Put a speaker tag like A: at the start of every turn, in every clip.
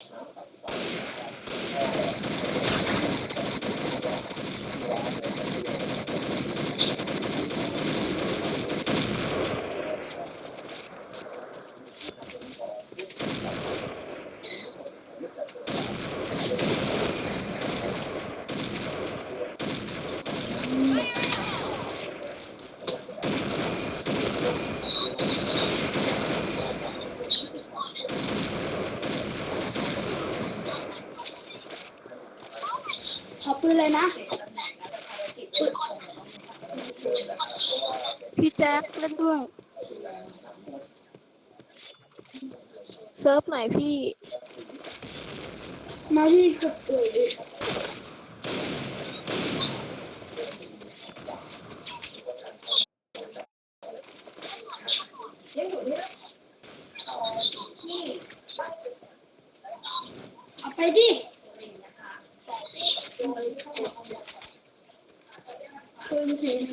A: ขอ เลยนะ
B: พี่แจ็คเล่นด้วย เซิร์ฟไหนพี่
A: มาที่กับเอ๋ยเอาไปดิ ปืนสีเห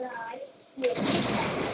A: ลืองปื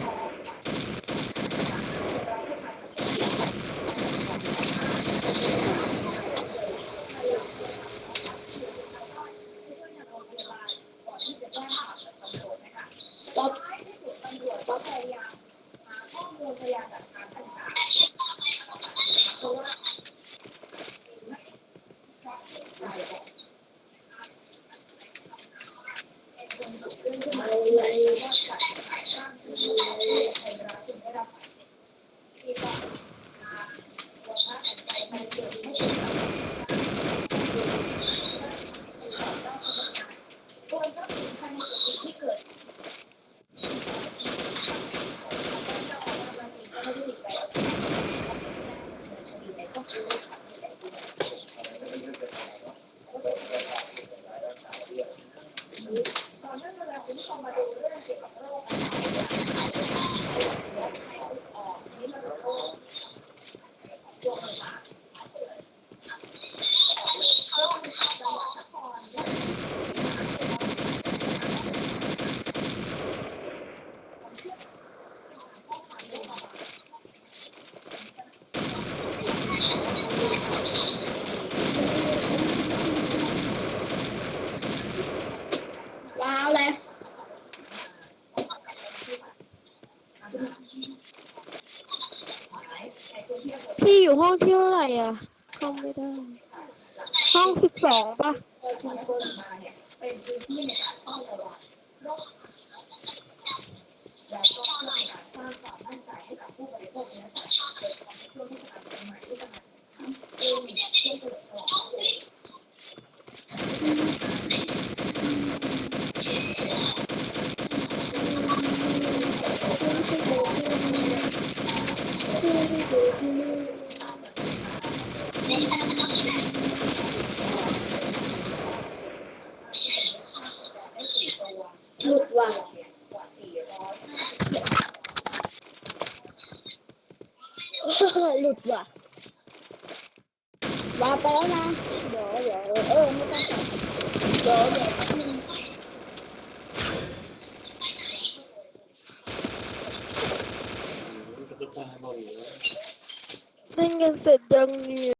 B: พี่อยู่ห้องที่เท่าไหร่อะเข้าไม่ได้ ห้องสิบสองปะ
A: ลุดว่ะเออหลุดว่ะวาไปแล้วนะเดี๋ยวเดี๋ยวเออไม่ต้องเดี๋ยวเดี๋ยวแป๊บนึง
B: เล่นกันเสร็จยังเนี่ย